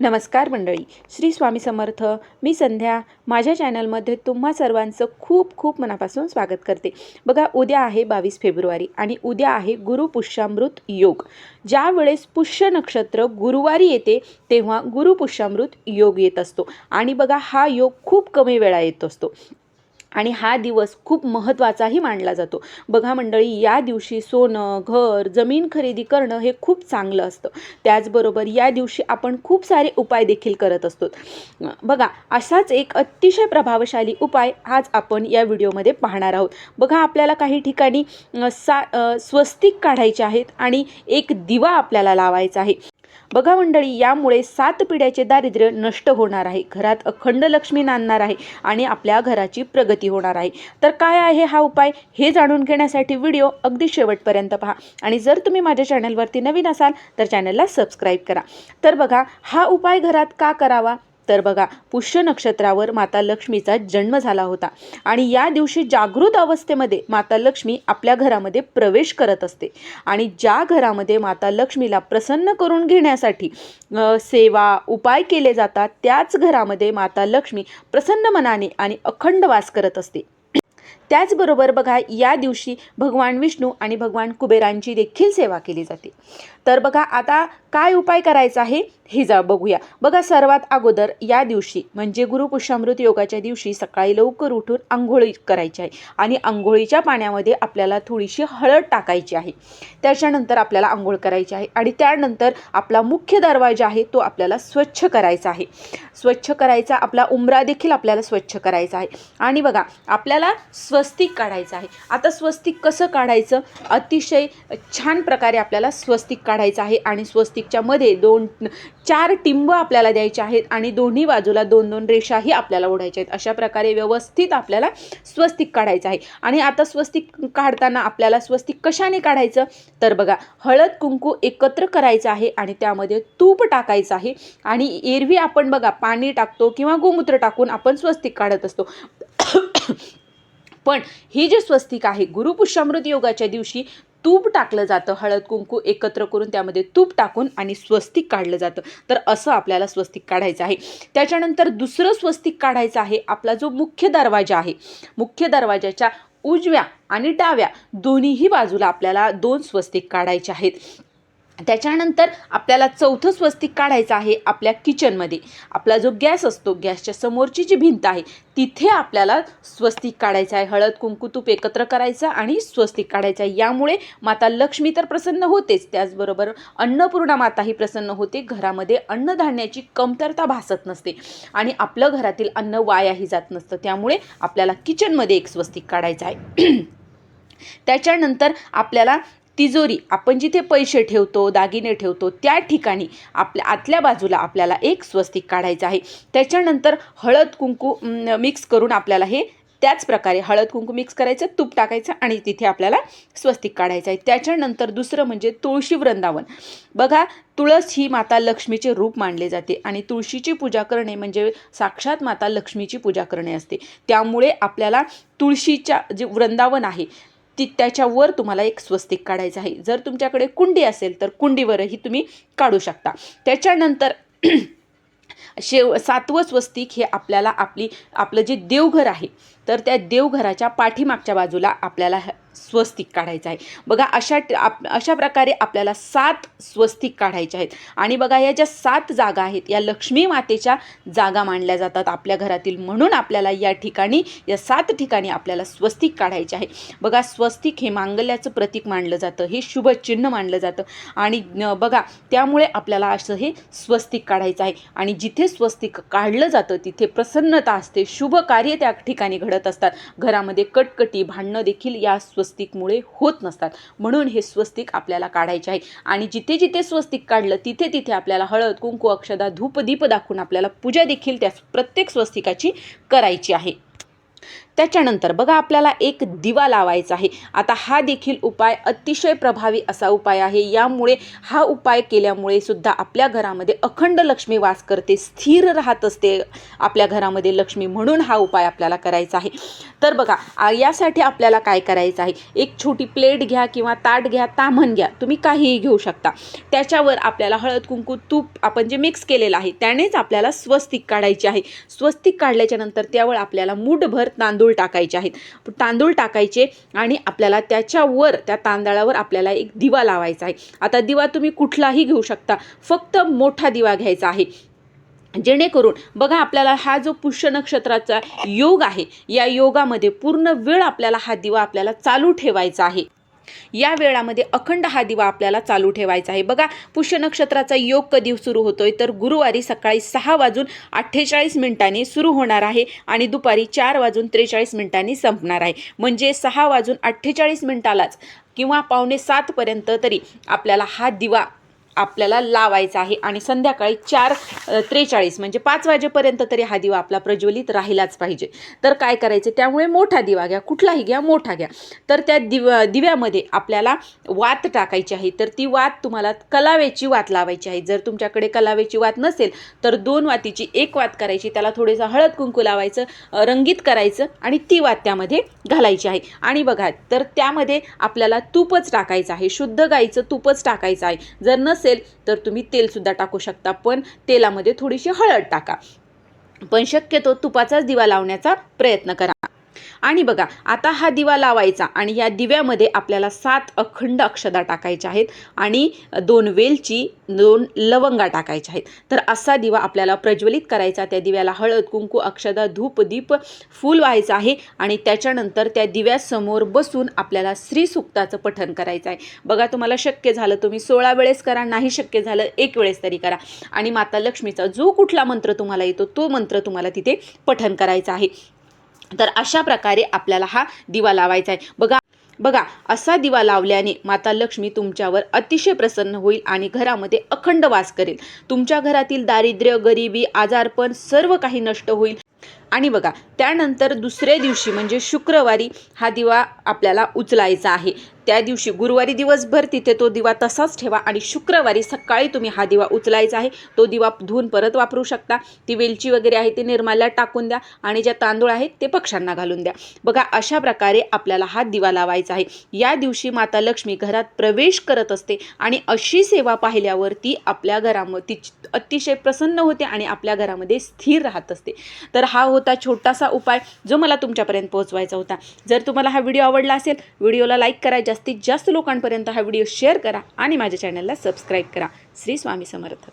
नमस्कार मंडळी. श्री स्वामी समर्थ. मी संध्या. माझ्या चॅनलमध्ये तुम्हा सर्वांचं खूप खूप मनापासून स्वागत करते. बघा उद्या आहे बावीस फेब्रुवारी आणि उद्या आहे गुरुपुष्यामृत योग. ज्या वेळेस पुष्य नक्षत्र गुरुवारी येते तेव्हा गुरुपुष्यामृत योग येत असतो. आणि बघा हा योग खूप कमी वेळा येत असतो. आणि हा दिवस खूप महत्त्वाचाही मानला जातो. बघा मंडळी या दिवशी सोनं घर जमीन खरेदी करणं हे खूप चांगलं असतं. त्याचबरोबर या दिवशी आपण खूप सारे उपाय देखील करत असतो. बघा असाच एक अतिशय प्रभावशाली उपाय आज आपण या व्हिडिओमध्ये पाहणार आहोत. बघा आपल्याला काही ठिकाणी सा स्वस्तिक काढायचे आहेत आणि एक दिवा आपल्याला लावायचा आहे. बघा मंडळी यामुळे सात पिढ्याचे दारिद्र्य नष्ट होणार आहे. घरात अखंड लक्ष्मी नांदणार आहे आणि आपल्या घराची प्रगती होणार आहे. तर काय आहे हा उपाय? हे जाणून घेण्यासाठी व्हिडिओ अगदी शेवटपर्यंत पहा. आणि जर तुम्ही माझ्या चॅनलवरती नवीन असाल तर चॅनलला सबस्क्राईब करा. तर बघा हा उपाय घरात का करावा? तर बघा पुष्य नक्षत्रावर माता लक्ष्मीचा जन्म झाला होता. आणि या दिवशी जागृत अवस्थेमध्ये माता लक्ष्मी आपल्या घरामध्ये प्रवेश करत असते. आणि ज्या घरामध्ये माता लक्ष्मीला प्रसन्न करून घेण्यासाठी सेवा उपाय केले जातात त्याच घरामध्ये माता लक्ष्मी प्रसन्न मनाने आणि अखंड वास करत असते. त्याचबरोबर बघा या दिवशी भगवान विष्णू आणि भगवान कुबेरांची देखील सेवा केली जाते. तर बघा आता काय उपाय करायचा आहे हे जा बघूया. बघा सर्वात अगोदर या दिवशी म्हणजे गुरुपुष्यामृत योगाच्या दिवशी सकाळी लवकर उठून आंघोळी करायची आहे. आणि आंघोळीच्या पाण्यामध्ये आपल्याला थोडीशी हळद टाकायची आहे. त्याच्यानंतर आपल्याला आंघोळ करायची आहे. आणि त्यानंतर आपला मुख्य दरवाजा आहे तो आपल्याला स्वच्छ करायचा आहे. स्वच्छ करायचा आपला उमरा देखील आपल्याला स्वच्छ करायचा आहे. आणि बघा आपल्याला स्व स्वस्तिक काढायचं आहे. आता स्वस्तिक कसं काढायचं? अतिशय छान प्रकारे आपल्याला स्वस्तिक काढायचं आहे आणि स्वस्तिकच्या मध्ये दोन चार टिंब आपल्याला द्यायचे आहेत आणि दोन्ही बाजूला दोन दोन रेषाही आपल्याला ओढायच्या आहेत. अशा प्रकारे व्यवस्थित आपल्याला स्वस्तिक काढायचं आहे. आणि आता स्वस्तिक काढताना आपल्याला स्वस्तिक कशाने काढायचं? तर बघा हळद कुंकू एकत्र करायचं आहे आणि त्यामध्ये तूप टाकायचं आहे. आणि एरवी आपण बघा पाणी टाकतो किंवा गोमूत्र टाकून आपण स्वस्तिक काढत असतो. पण ही जे स्वस्तिक आहे गुरुपुष्यामृत योगाच्या दिवशी तूप टाकलं जातं हळद कुंकू एकत्र करून त्यामध्ये तूप टाकून आणि स्वस्तिक काढलं जातं. तर असं आपल्याला स्वस्तिक काढायचं आहे. त्याच्यानंतर दुसरं स्वस्तिक काढायचं आहे आपला जो मुख्य दरवाजा आहे मुख्य दरवाजाच्या उजव्या आणि डाव्या दोन्हीही बाजूला आपल्याला दोन स्वस्तिक काढायचे आहेत. त्याच्यानंतर आपल्याला चौथं स्वस्तिक काढायचं आहे आपल्या किचनमध्ये. आपला जो गॅस असतो गॅसच्या समोरची जी भिंत आहे तिथे आपल्याला स्वस्तिक काढायचं आहे. हळद कुंकू तूप एकत्र करायचं आणि स्वस्तिक काढायचं आहे. यामुळे माता लक्ष्मी तर प्रसन्न होतेच. त्याचबरोबर अन्नपूर्णा माताही प्रसन्न होते. घरामध्ये अन्नधान्याची कमतरता भासत नसते आणि आपलं घरातील अन्न वायाही जात नसतं. त्यामुळे आपल्याला किचनमध्ये एक स्वस्तिक काढायचं आहे. त्याच्यानंतर आपल्याला तिजोरी आपण जिथे पैसे ठेवतो दागिने ठेवतो त्या ठिकाणी आपल्या आतल्या बाजूला आपल्याला एक स्वस्तिक काढायचं आहे. त्याच्यानंतर हळद कुंकू मिक्स करून आपल्याला हे त्याच प्रकारे हळद कुंकू मिक्स करायचं तूप टाकायचं आणि तिथे आपल्याला स्वस्तिक काढायचं आहे. त्याच्यानंतर दुसरं म्हणजे तुळशी वृंदावन. बघा तुळस ही माता लक्ष्मीचे रूप मानले जाते आणि तुळशीची पूजा करणे म्हणजे साक्षात माता लक्ष्मीची पूजा करणे असते. त्यामुळे आपल्याला तुळशीच्या जे वृंदावन आहे ती त्याच्यावर तुम्हाला एक स्वस्तिक काढायचं आहे. जर तुमच्याकडे कुंडी असेल तर कुंडीवरही तुम्ही काढू शकता. त्याच्यानंतर शेव सातवं स्वस्तिक हे आपल्याला आपली आपलं जे देवघर आहे तर त्या देवघराच्या पाठीमागच्या बाजूला आपल्याला ह- स्वस्तिक काढायचं आहे. बघा अशा आप अशा प्रकारे आपल्याला सात स्वस्तिक काढायचे आहेत. आणि बघा या ज्या सात जागा आहेत या लक्ष्मी मातेच्या जागा मानल्या जातात आपल्या घरातील. म्हणून आपल्याला या ठिकाणी या सात ठिकाणी आपल्याला स्वस्तिक काढायचे आहे. बघा स्वस्तिक हे मांगल्याचं प्रतीक मानलं जातं हे शुभ चिन्ह मानलं जातं. आणि बघा त्यामुळे आपल्याला असं हे स्वस्तिक काढायचं आहे. आणि जिथे स्वस्तिक काढलं जातं तिथे प्रसन्नता असते शुभ कार्य त्या ठिकाणी घडत असतात. घरामध्ये कटकटी भांडणं देखील या स्वस्तिकमुळे होत नसतात. म्हणून हे स्वस्तिक आपल्याला काढायचे आहे. आणि जिथे जिथे स्वस्तिक काढलं तिथे तिथे आपल्याला हळद कुंकू अक्षदा धूप दीप दाखवून आपल्याला पूजा देखील त्या प्रत्येक स्वस्तिकाची करायची आहे. त्याच्यानंतर बघा आपल्याला एक दिवा लावायचा आहे. आता हा देखील उपाय अतिशय प्रभावी असा उपाय आहे. यामुळे हा उपाय केल्यामुळे सुद्धा आपल्या घरामध्ये अखंड लक्ष्मी वास करते स्थिर राहत असते आपल्या घरामध्ये लक्ष्मी म्हणून हा उपाय आपल्याला करायचा आहे. तर बघा यासाठी आपल्याला काय करायचं आहे? एक छोटी प्लेट घ्या किंवा ताट घ्या तामण घ्या तुम्ही काहीही घेऊ शकता. त्याच्यावर आपल्याला हळद कुंकू तूप आपण जे मिक्स केलेलं आहे त्यानेच आपल्याला स्वस्तिक काढायची आहे. स्वस्तिक काढल्याच्या नंतर त्यावर आपल्याला मूठभर तांदूळ तांदूळ टाकायचे आहेत. तांदूळ टाकायचे आणि आपल्याला त्याच्यावर त्या तांदळावर आपल्याला एक दिवा लावायचा आहे. आता दिवा तुम्ही कुठलाही घेऊ शकता. फक्त मोठा दिवा घ्यायचा आहे. जेणेकरून बघा आपल्याला हा जो पुष्य नक्षत्राचा योग आहे या योगामध्ये पूर्ण वेळ आपल्याला हा दिवा आपल्याला चालू ठेवायचा आहे. या वेळामध्ये अखंड हा दिवा आपल्याला चालू ठेवायचा आहे. बघा पुष्य नक्षत्राचा योग कधी सुरू होतोय? तर गुरुवारी सकाळी सहा वाजून अठ्ठेचाळीस मिनिटांनी सुरू होणार आहे आणि दुपारी चार वाजून त्रेचाळीस मिनिटांनी संपणार आहे. म्हणजे सहा वाजून अठ्ठेचाळीस मिनिटालाच किंवा पावणे सातपर्यंत तरी आपल्याला हा दिवा आपल्याला लावायचा आहे. आणि संध्याकाळी चार त्रेचाळीस म्हणजे पाच वाजेपर्यंत तरी हा दिवा आपला प्रज्वलित राहिलाच पाहिजे. तर काय करायचं? त्यामुळे मोठा दिवा घ्या. कुठलाही घ्या मोठा घ्या. तर त्या दिव दिव्यामध्ये आपल्याला वात टाकायची आहे. तर ती वात तुम्हाला कलावेची वात लावायची आहे. जर तुमच्याकडे कलावेची वात नसेल तर दोन वातीची एक वात करायची. त्याला थोडेसं हळद कुंकू लावायचं रंगीत करायचं आणि ती वात त्यामध्ये घालायची आहे. आणि बघा तर त्यामध्ये आपल्याला तूपच टाकायचं आहे. शुद्ध गाईचं तूपच टाकायचं आहे. जर नसेल तर तुम्ही तेलसुद्धा टाकू शकता. पण तेलामध्ये थोडीशी हळद टाका. पण शक्यतो तुपाचाच दिवा लावण्याचा प्रयत्न करा. आणि बघा आता हा दिवा लावायचा आणि या दिव्यामध्ये आपल्याला सात अखंड अक्षदा टाकायच्या आहेत आणि दोन वेलची दोन लवंगा टाकायच्या आहेत. तर असा दिवा आपल्याला प्रज्वलित करायचा त्या दिव्याला हळद कुंकू अक्षदा धूप दीप फूल व्हायचं आहे आणि त्याच्यानंतर त्या दिव्यासमोर बसून आपल्याला श्रीसुक्ताचं पठन करायचं आहे. बघा तुम्हाला शक्य झालं तुम्ही सोळा वेळेस करा नाही शक्य झालं एक वेळेस तरी करा. आणि माता लक्ष्मीचा जो कुठला मंत्र तुम्हाला येतो तो मंत्र तुम्हाला तिथे पठन करायचा आहे. तर अशा प्रकारे आपल्याला हा दिवा लावायचा आहे. बघा बघा असा दिवा लावल्याने माता लक्ष्मी तुमच्यावर अतिशय प्रसन्न होईल आणि घरामध्ये अखंड वास करेल. तुमच्या घरातील दारिद्र्य गरिबी आजारपण सर्व काही नष्ट होईल. आणि बघा त्यानंतर दुसऱ्या दिवशी म्हणजे शुक्रवारी हा दिवा आपल्याला उचलायचा आहे. त्या दिवशी गुरुवारी दिवसभर तिथे तो दिवा तसाच ठेवा आणि शुक्रवारी सकाळी तुम्ही हा दिवा उचलायचा आहे. तो दिवा धुवून परत वापरू शकता. ती वेलची वगैरे आहे ती निर्माल्यात टाकून द्या आणि ज्या तांदूळ आहेत ते पक्ष्यांना घालून द्या. बघा अशा प्रकारे आपल्याला हा दिवा लावायचा आहे. या दिवशी माता लक्ष्मी घरात प्रवेश करत असते आणि अशी सेवा पाहिल्यावर ती आपल्या घरामध्ये ती अतिशय प्रसन्न होते आणि आपल्या घरामध्ये स्थिर राहत असते. तर हा होता छोटासा उपाय जो मला तुमच्यापर्यंत पोहोचवायचा होता. जर तुम्हाला हा व्हिडिओ आवडला असेल व्हिडिओला लाईक करा जास्तीत जास्त लोकांपर्यंत हा व्हिडिओ शेअर करा आणि माझ्या चॅनलला सबस्क्राईब करा. श्री स्वामी समर्थ.